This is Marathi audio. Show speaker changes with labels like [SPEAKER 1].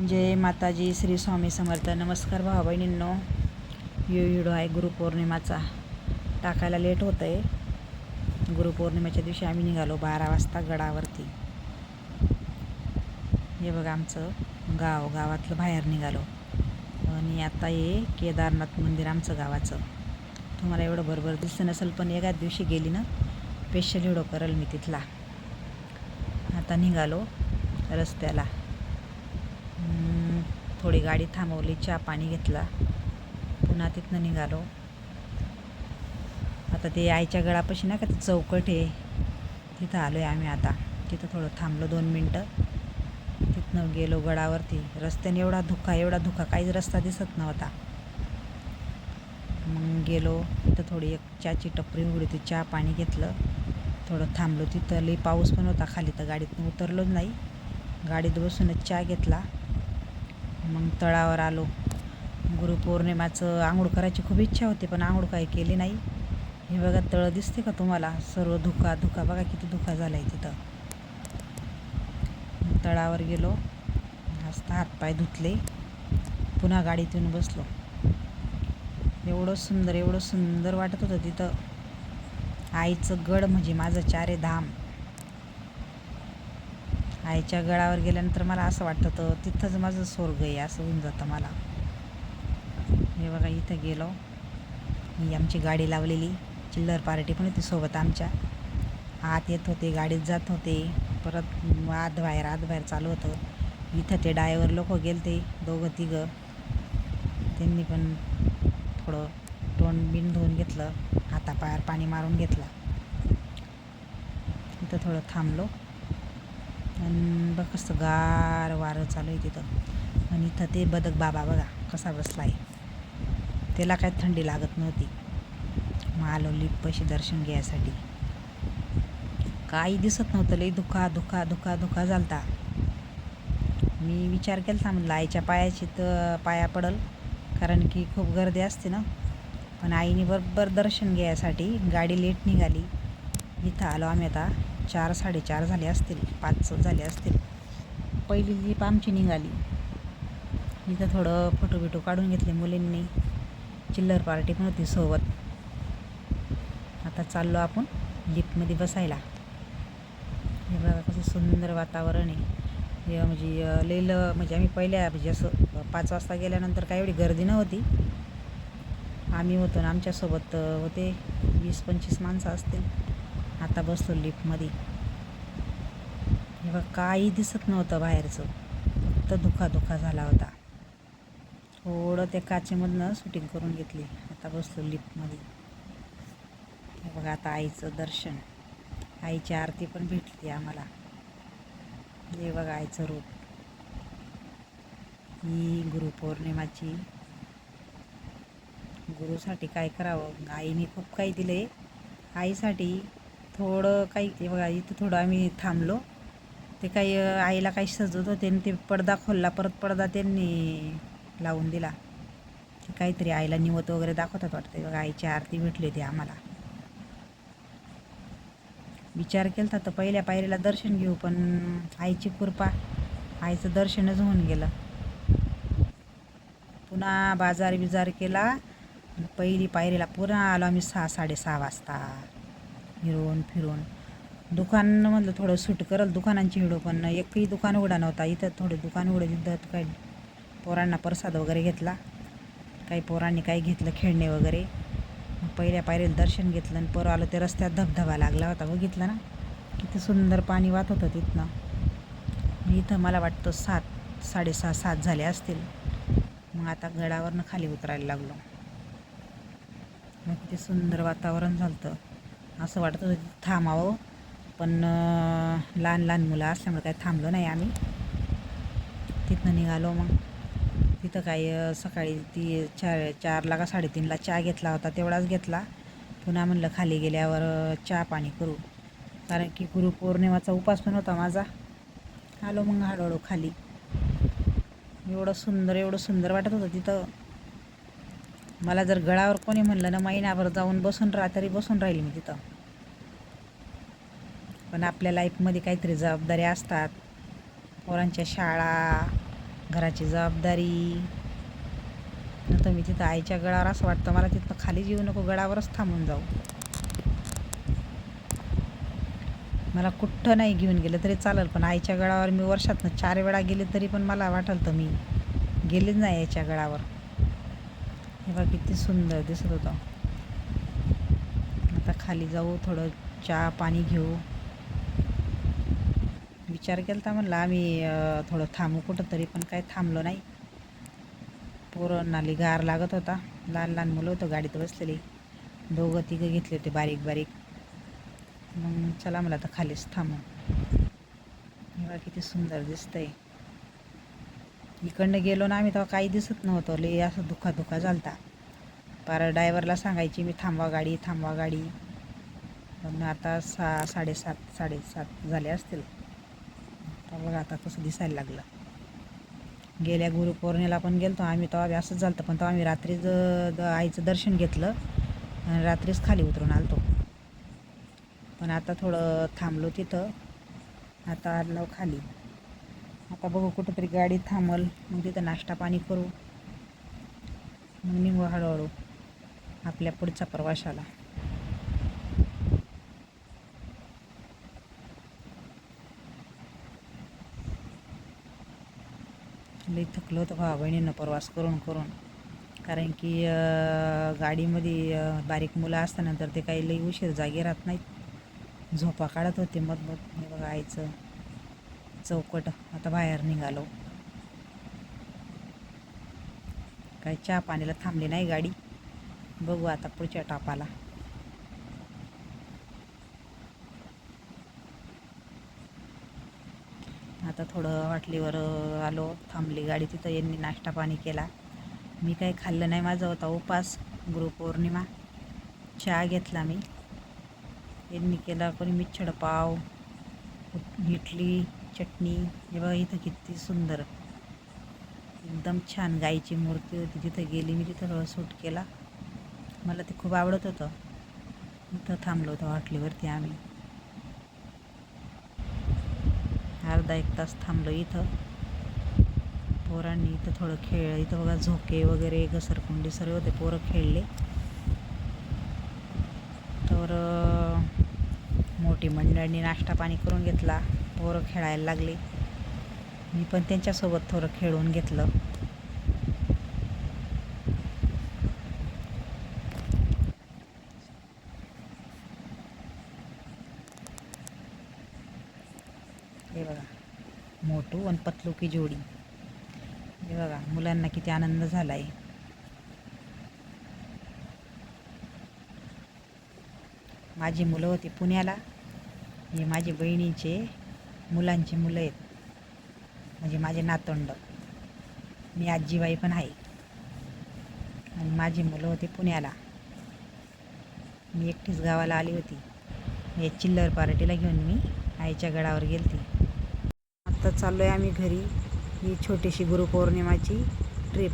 [SPEAKER 1] जय माताजी श्री स्वामी समर्थ. नमस्कार भावा बहिणींनो. यो व्हिडिओ आहे गुरुपौर्णिमाचा. टाकायला लेट होतं आहे गुरुपौर्णिमेच्या दिवशी आम्ही निघालो बारा वाजता गडावरती. हे बघा आमचं गाव गावातलं बाहेर निघालो. आणि आता हे केदारनाथ मंदिर आमचं गावाचं. तुम्हाला एवढं बरोबर दिसतं नसेल पण एकाच दिवशी गेली ना स्पेशल व्हिडिओ करेल मी तिथला. आता निघालो रस्त्याला. थोडी गाडी थांबवली चहा पाणी घेतला. पुन्हा तिथनं निघालो. आता ते आईच्या गळापाशी ना का ते चौकट आहे. तिथं आलो आहे आम्ही आता. तिथं थोडं थांबलो दोन मिनटं. तिथनं गेलो गडावरती. रस्त्याने एवढा धुका एवढा धुका काहीच रस्ता दिसत नव्हता. मग गेलो तिथं थोडी एक चहाची टपरी उघडी ती चहा पाणी घेतलं. थोडं थांबलो तिथं. लई पाऊस पण होता खाली तर गाडीतून उतरलोच नाही. गाडीत बसूनच चहा घेतला. मग तळावर आलो. गुरुपौर्णिमाचं आंघोळ करायची खूप इच्छा होती पण आंघोळ काही केली नाही. हे बघा तळं दिसते का तुम्हाला? सर्व धुका धुका बघा किती धुका झाला आहे तिथं तळावर गेलो. मस्त हातपाय धुतले. पुन्हा गाडीत येऊन बसलो. एवढं सुंदर एवढं सुंदर वाटत होतं तिथं. आईचं गड म्हणजे माझं चारे धाम. आईच्या गळावर गेल्यानंतर मला असं वाटतं तर तिथंच माझं स्वर्ग आहे असं होऊन जातं मला. हे बघा इथं गेलो. मी आमची गाडी लावलेली. चिल्लर पार्टी पण होती सोबत आमच्या. आत येत होते गाडीत जात होते. परत आत बाहेर आत बाहेर चालू होतं. इथं ते डायवर लोक गेलते दोघं तिघं. त्यांनी पण थोडं तोंड बिन धुवून घेतलं. हातापायावर पाणी मारून घेतलं. इथं थोडं थांबलो. आणि बघ कसं गार वारं चालू आहे तिथं. आणि इथं ते बदक बाबा बघा कसा बसला आहे त्याला काय थंडी लागत नव्हती. मग आलो लिपशी दर्शन घ्यायसाठी. काही दिसत नव्हतं. लई दुखा दुखा दुखा दुखा झालता. मी विचार केला म्हणलं आईच्या पायाची तर पाया पडल. कारण की खूप गर्दी असते ना. पण आईने बरोबर दर्शन घ्यायसाठी गाडी लेट निघाली. इथं आलो आम्ही आता. चार साडेचार झाले असतील पाच झाले असतील. पहिली लिप आमची निघाली. इथं थोडं फोटो बिटो काढून घेतले मुलींनी. चिल्लर पार्टी पण होती सोबत. आता चाललो आपण लिफ्टमध्ये बसायला. हे बघा कसं सुंदर वातावरण आहे. हे म्हणजे अं, म्हणजे आम्ही पहिल्या म्हणजे असं पाच वाजता गेल्यानंतर काही एवढी गर्दी नव्हती. आम्ही होतो ना आमच्यासोबत होते वीस पंचवीस माणसं असतील. आता बसलो लिफ्टमध्ये. हे बघ काही दिसत नव्हतं बाहेरचं. फक्त धुका धुका झाला होता. थोडं त्या काचेमधनं शूटिंग करून घेतली. आता बसलो लिफ्टमध्ये. हे बघा आता आईचं दर्शन. आईची आरती पण भेटली आम्हाला. हे बघा आईचं रूप. ही गुरुपौर्णिमाची. गुरुसाठी काय करावं? आईने खूप काही दिले आईसाठी थोडं काही हे बघा इथं थोडं आम्ही थांबलो. ते काही आईला काही सजत होते आणि ते पडदा खोलला. परत पडदा त्यांनी लावून दिला. ते काहीतरी आईला निवत वगैरे दाखवतात वाटतं बघा आईची आरती भेटली होती आम्हाला. विचार केला तर पहिल्या पायरीला दर्शन घेऊ पण आईची कृपा आईचं दर्शनच होऊन गेलं. पुन्हा बाजार बिजार केला. पहिली पायरीला पुन्हा आलो आम्ही सहा साडेसहा वाजता. हिरवून फिरून. दुकान म्हटलं थोडं सूट करल दुकानांची हिडो पण एकही दुकान उघडा नव्हता. इथं थोडे दुकान उघडे तिथं काही पोरांना प्रसाद वगैरे घेतला काही पोरांनी काही घेतलं खेळणे वगैरे. मग पहिल्या पायरीला दर्शन घेतलं आणि परवा आलं ते रस्त्यात धबधबा लागला होता. बघितलं ना? किती सुंदर पाणी वाहत होतं तिथनं. इथं मला वाटतं सात साडेसहा सात झाले असतील. मग आता गडावरनं खाली उतरायला लागलो. मग किती सुंदर वातावरण झालं होतं असं वाटत होतं थांबावं. पण लहान लहान मुलं असल्यामुळे काही थांबलो नाही आम्ही. तिथनं निघालो मग. तिथं काही सकाळी ती चार चारला का साडेतीनला चहा घेतला होता तेवढाच घेतला. पुन्हा म्हणलं खाली गेल्यावर चहा पाणी करू. कारण की गुरुपौर्णिमाचा उपास पण होता माझा. आलो मग हळूहळू खाली. एवढं सुंदर एवढं सुंदर वाटत होतं तिथं. मला जर गळावर कोणी म्हणलं ना महिनाभर जाऊन बसून राहा तरी बसून राहील मी तिथं. पण आपल्या लाईफमध्ये काहीतरी जबाबदाऱ्या असतात. पोरांच्या शाळा घराची जबाबदारी. नंतर मी तिथं आईच्या गळावर असं वाटतं मला तिथं खाली येऊ नको गळावरच थांबून जाऊ. मला कुठं नाही घेऊन गेलं तरी चालेल पण आईच्या गळावर मी वर्षातनं चार वेळा गेले तरी पण मला वाटलं तर मी गेलेच नाही आईच्या गळावर. हे बघा किती सुंदर दिसत होतं. आता खाली जाऊ थोडं चहा पाणी घेऊ. विचार केला तर म्हणलं आम्ही थोडं थांबू कुठं तरी पण काही थांबलो नाही. पोरं नाली गार लागत होता. लहान लहान मुलं होतं गाडीत बसलेली. दोघं तिघं घेतले होते बारीक बारीक. मग चला मला आता खालीच थांबू. हे किती सुंदर दिसतंय. इकडनं गेलो ना आम्ही तेव्हा काही दिसत नव्हतं. लय असं दुखा दुखा झालता. पार ड्रायव्हरला सांगायची मी थांबवा गाडी थांबवा गाडी. पण आता सा साडेसात साडेसात झाले असतील. तर बघा आता कसं दिसायला लागलं. गेल्या गुरुपौर्णिमेला पण गेलतो आम्ही तेव्हा असंच झालं पण तेव्हा आम्ही रात्रीच द आईचं दर्शन घेतलं आणि रात्रीच खाली उतरून आलतो. पण आता थोडं थांबलो तिथं. आता आलो खाली. आता बघू कुठंतरी गाडी थांबल. मग तिथं नाश्ता पाणी करू. मग निघू हळूहळू आपल्या पुढच्या प्रवाशाला लई थकलो होतं भावा बहिणीनं प्रवास करून करून. कारण की गाडीमध्ये बारीक मुलं असताना तर ते काही लई उशीर जागे राहत नाहीत. झोपा काढत होते मध मध बघा चौकट. आता बाहेर निघालो. काय चहा पाण्याला थांबली नाही गाडी. बघू आता पुढच्या टापाला. आता थोडं वाटलीवर आलो. थांबली गाडी तिथं. यांनी नाश्ता पाणी केला. मी काही खाल्लं नाही माझा. होता उपास. गुरुपौर्णिमा. चहा घेतला मी. यांनी केला कोणी मिच्छड पाव इडली चटणी. हे बघा इथं किती सुंदर. एकदम छान गाईची मूर्ती होती. तिथं गेली मी तिथं थोडं सूट केला. मला ते खूप आवडत होतं. इथं थांबलो होतो हॉटलीवरती आम्ही. अर्धा एक तास थांबलो इथं. पोरांनी इथं थोडं खेळ इथं बघा झोके वगैरे घसरकुंडी सर्व होते पोरं खेळले. तर मोठी मंडळींनी नाश्ता पाणी करून घेतला. पोरं खेळायला लागले. मी पण त्यांच्यासोबत थोडं खेळून घेतलं. हे बघा मोटू आणि पतलू की जोडी. हे बघा मुलांना किती आनंद झाला आहे माझी मुलं होती पुण्याला. हे माझी बहिणीचे मुलांची मुलं आहेत. म्हणजे माझे नातोंड मी आजीबाई पण आहे. आणि माझी मुलं होती पुण्याला. मी एकटीच गावाला आली होती. या चिल्लर पार्टीला घेऊन मी आईच्या गडावर गेलती. आत्ता चाललो आहे आम्ही घरी. ही छोटीशी गुरुपौर्णिमाची ट्रिप